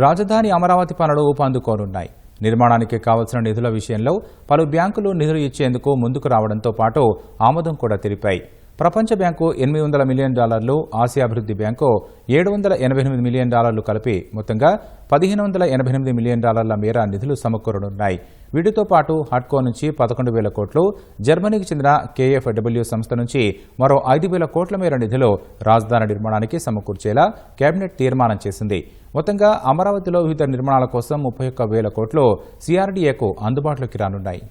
రాజధాని అమరావతి పనులు ఊపందుకోనున్నాయి నిర్మాణానికి కావలసిన నిధుల విషయంలో పలు బ్యాంకులు నిధులు ఇచ్చేందుకు ముందుకు రావడంతో పాటు ఆమోదం కూడా తెలిపాయి. ప్రపంచ బ్యాంకు ఎనిమిది వందల మిలియన్ డాలర్లు ఆసియా అభివృద్ధి బ్యాంకు ఏడు వందల ఎనభై ఎనిమిది మిలియన్ డాలర్లు కలిపి మొత్తంగా పదిహేను వందల ఎనభై ఎనిమిది మిలియన్ డాలర్ల మేర నిధులు సమకూరనున్నాయి. వీటితో పాటు హాట్కో నుంచి పదకొండు వేల కోట్లు జర్మనీకి చెందిన కేఎఫ్డబ్ల్యూ సంస్థ నుంచి మరో ఐదు వేల కోట్ల మేర నిధులు రాజధాని నిర్మాణానికి సమకూర్చేలా కేబినెట్ తీర్మానం చేసింది. మొత్తంగా అమరావతిలో వివిధ నిర్మాణాల కోసం ముప్పై ఒక్క వేల కోట్లు సిఆర్డీఏకు అందుబాటులోకి రానున్నాయి.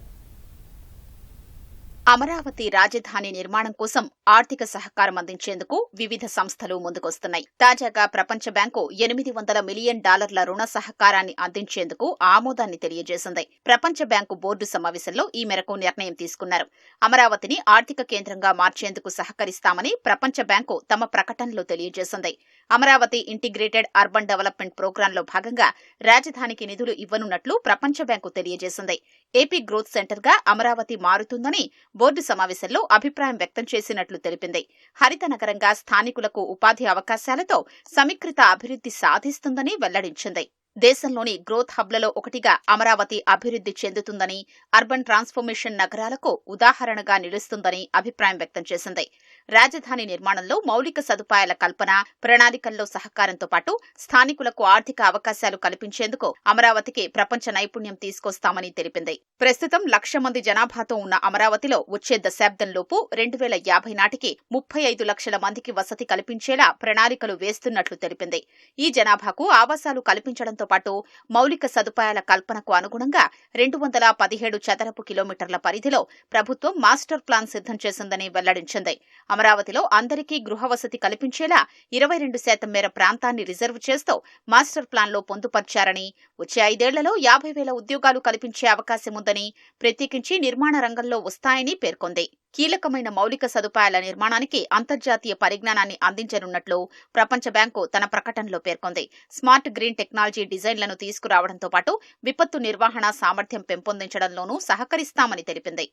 అమరావతి రాజధాని నిర్మాణం కోసం ఆర్థిక సహకారం అందించేందుకు వివిధ సంస్థలు ముందుకొస్తున్నాయి. తాజాగా ప్రపంచ బ్యాంకు ఎనిమిది వందల మిలియన్ డాలర్ల రుణ సహకారాన్ని అందించేందుకు ఆమోదాన్ని తెలియజేసింది. ప్రపంచ బ్యాంకు బోర్డు సమావేశంలో ఈ మేరకు నిర్ణయం తీసుకున్నారు. అమరావతిని ఆర్థిక కేంద్రంగా మార్చేందుకు సహకరిస్తామని ప్రపంచ బ్యాంకు తమ ప్రకటనలో తెలియజేసింది. అమరావతి ఇంటిగ్రేటెడ్ అర్బన్ డెవలప్మెంట్ ప్రోగ్రాంలో భాగంగా రాజధానికి నిధులు ఇవ్వనున్నట్లు ప్రపంచ బ్యాంకు తెలియజేసింది. ఏపీ గ్రోత్ సెంటర్గా అమరావతి మారుతుందని బోర్డు సమావేశంలో అభిప్రాయం వ్యక్తం చేసినట్లు తెలిపింది. హరిత నగరంగా స్థానికులకు ఉపాధి అవకాశాలతో సమీకృత అభివృద్ధి సాధిస్తుందని వెల్లడించింది. దేశంలోని గ్రోత్ హబ్లలో ఒకటిగా అమరావతి అభివృద్ధి చెందుతుందని అర్బన్ ట్రాన్స్ఫర్మేషన్ నగరాలకు ఉదాహరణగా నిలుస్తుందని అభిప్రాయం వ్యక్తం చేసింది. రాజధాని నిర్మాణంలో మౌలిక సదుపాయాల కల్పన ప్రణాళికల్లో సహకారంతో పాటు స్థానికులకు ఆర్థిక అవకాశాలు కల్పించేందుకు అమరావతికి ప్రపంచ నైపుణ్యం తీసుకొస్తామని తెలిపింది. ప్రస్తుతం లక్ష మంది జనాభాతో ఉన్న అమరావతిలో వచ్చే దశాబ్దంలోపు రెండు వేల యాభై నాటికి ముప్పై ఐదు లక్షల మందికి వసతి కల్పించేలా ప్రణాళికలు వేస్తున్నట్లు తెలిపింది. ఈ జనాభాకు ఆవాసాలు కల్పించడంతో పాటు మౌలిక సదుపాయాల కల్పనకు అనుగుణంగా రెండు వందల పదిహేడు చదరపు కిలోమీటర్ల పరిధిలో ప్రభుత్వం మాస్టర్ ప్లాన్ సిద్ధం చేసిందని వెల్లడించింది. అమరావతిలో అందరికీ గృహ వసతి కల్పించేలా ఇరవై రెండు శాతం మేర ప్రాంతాన్ని రిజర్వ్ చేస్తూ మాస్టర్ ప్లాన్లో పొందుపర్చారని వచ్చే ఐదేళ్ళలో యాభై వేల ఉద్యోగాలు కల్పించే అవకాశం ఉందని ప్రత్యేకించి నిర్మాణ రంగంలో వస్తాయని పేర్కొంది. కీలకమైన మౌలిక సదుపాయాల నిర్మాణానికి అంతర్జాతీయ పరిజ్ఞానాన్ని అందించనున్నట్లు ప్రపంచ బ్యాంకు తన ప్రకటనలో పేర్కొంది. స్మార్ట్ గ్రీన్ టెక్నాలజీ డిజైన్లను తీసుకురావడంతో పాటు విపత్తు నిర్వహణ సామర్థ్యం పెంపొందించడంలోనూ సహకరిస్తామని తెలిపింది.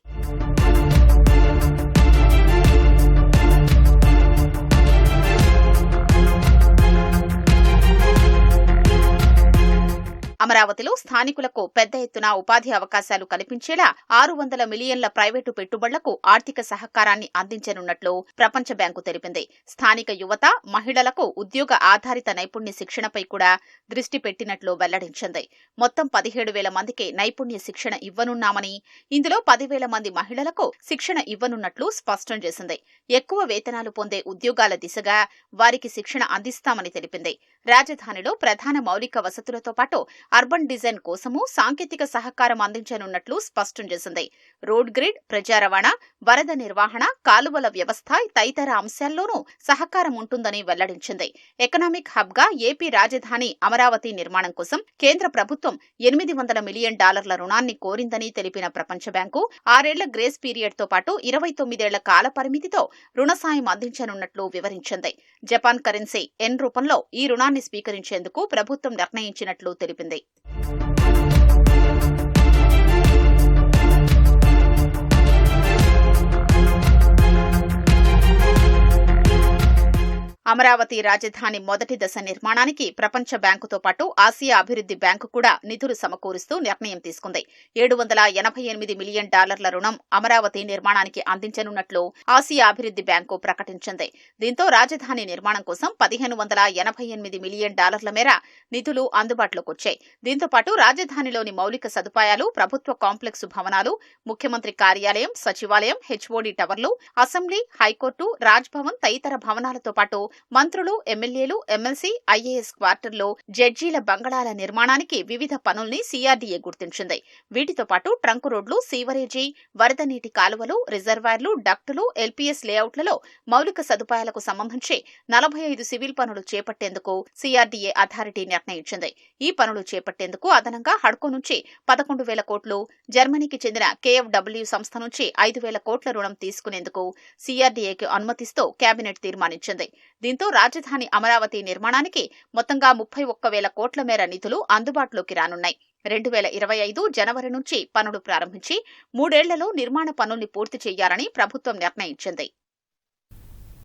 అమరావతిలో స్థానికులకు పెద్ద ఎత్తున ఉపాధి అవకాశాలు కల్పించేలా ఆరు వందల మిలియన్ల ప్రైవేటు పెట్టుబడులకు ఆర్థిక సహకారాన్ని అందించనున్నట్లు ప్రపంచ బ్యాంకు తెలిపింది. స్థానిక యువత మహిళలకు ఉద్యోగ ఆధారిత నైపుణ్య శిక్షణపై కూడా దృష్టి పెట్టినట్లు వెల్లడించింది. మొత్తం పదిహేడు వేల మందికి నైపుణ్య శిక్షణ ఇవ్వనున్నామని ఇందులో పదివేల మంది మహిళలకు శిక్షణ ఇవ్వనున్నట్లు స్పష్టం చేసింది. ఎక్కువ వేతనాలు పొందే ఉద్యోగాల దిశగా వారికి శిక్షణ అందిస్తామని తెలిపింది. రాజధానిలో ప్రధాన మౌలిక వసతులతో పాటు అర్బన్ డిజైన్ కోసము సాంకేతిక సహకారం అందించనున్నట్లు స్పష్టం చేసింది. రోడ్ గ్రిడ్ ప్రజా రవాణా వరద నిర్వహణ కాలువల వ్యవస్థ తదితర అంశాల్లోనూ సహకారం ఉంటుందని వెల్లడించింది. ఎకనామిక్ హబ్గా ఏపీ రాజధాని అమరావతి నిర్మాణం కోసం కేంద్ర ప్రభుత్వం ఎనిమిది వందల మిలియన్ డాలర్ల రుణాన్ని కోరిందని తెలిపిన ప్రపంచ బ్యాంకు ఆరేళ్ళ గ్రేస్ పీరియడ్తో పాటు ఇరవై తొమ్మిదేళ్ళ కాల పరిమితితో రుణ సాయం అందించనున్నట్లు వివరించింది. జపాన్ కరెన్సీ ఎన్ రూపంలో ఈ రుణాన్ని స్వీకరించేందుకు ప్రభుత్వం నిర్ణయించినట్లు తెలిపింది. week. అమరావతి రాజధాని మొదటి దశ నిర్మాణానికి ప్రపంచ బ్యాంకుతో పాటు ఆసియా అభివృద్ధి బ్యాంకు కూడా నిధులు సమకూరుస్తూ నిర్ణయం తీసుకుంది. ఏడు వందల ఎనభై ఎనిమిది మిలియన్ డాలర్ల రుణం అమరావతి నిర్మాణానికి అందించనున్నట్లు ఆసియా అభివృద్ధి బ్యాంకు ప్రకటించింది. దీంతో రాజధాని నిర్మాణం కోసం పదిహేను వందల ఎనభై ఎనిమిది మిలియన్ డాలర్ల మేర నిధులు అందుబాటులోకి వచ్చాయి. దీంతో పాటు రాజధానిలోని మౌలిక సదుపాయాలు ప్రభుత్వ కాంప్లెక్స్ భవనాలు ముఖ్యమంత్రి కార్యాలయం సచివాలయం హెచ్ఓడి టవర్లు అసెంబ్లీ హైకోర్టు రాజ్భవన్ తదితర భవనాలతో పాటు మంత్రులు ఎమ్మెల్యేలు ఎమ్మెల్సీ ఐఏఎస్ క్వార్టర్లో జడ్జీల బంగళాల నిర్మాణానికి వివిధ పనుల్ని సీఆర్డీఏ గుర్తించింది. వీటితో పాటు ట్రంక్ రోడ్లు సీవరేజీ వరద నీటి కాలువలు రిజర్వాయర్లు డక్టులు ఎల్పీఎస్ లేఅవుట్లలో మౌలిక సదుపాయాలకు సంబంధించి నలభై ఐదు సివిల్ పనులు చేపట్టేందుకు సీఆర్డీఏ అథారిటీ నిర్ణయించింది. ఈ పనులు చేపట్టేందుకు అదనంగా హడ్కో నుంచి పదకొండు వేల కోట్లు జర్మనీకి చెందిన కేఎఫ్డబ్ల్యూ సంస్థ నుంచి ఐదు వేల కోట్ల రుణం తీసుకునేందుకు సీఆర్డీఏకి అనుమతిస్తూ కేబినెట్ తీర్మానించింది. దీంతో రాజధాని అమరావతి నిర్మాణానికి మొత్తంగా ముప్పై ఒక్క వేల కోట్ల మేర నిధులు అందుబాటులోకి రానున్నాయి. రెండు వేల ఇరవై ఐదు జనవరి నుంచి పనులు ప్రారంభించి మూడేళ్ళలో నిర్మాణ పనుల్ని పూర్తి చేయాలని ప్రభుత్వం నిర్ణయించింది.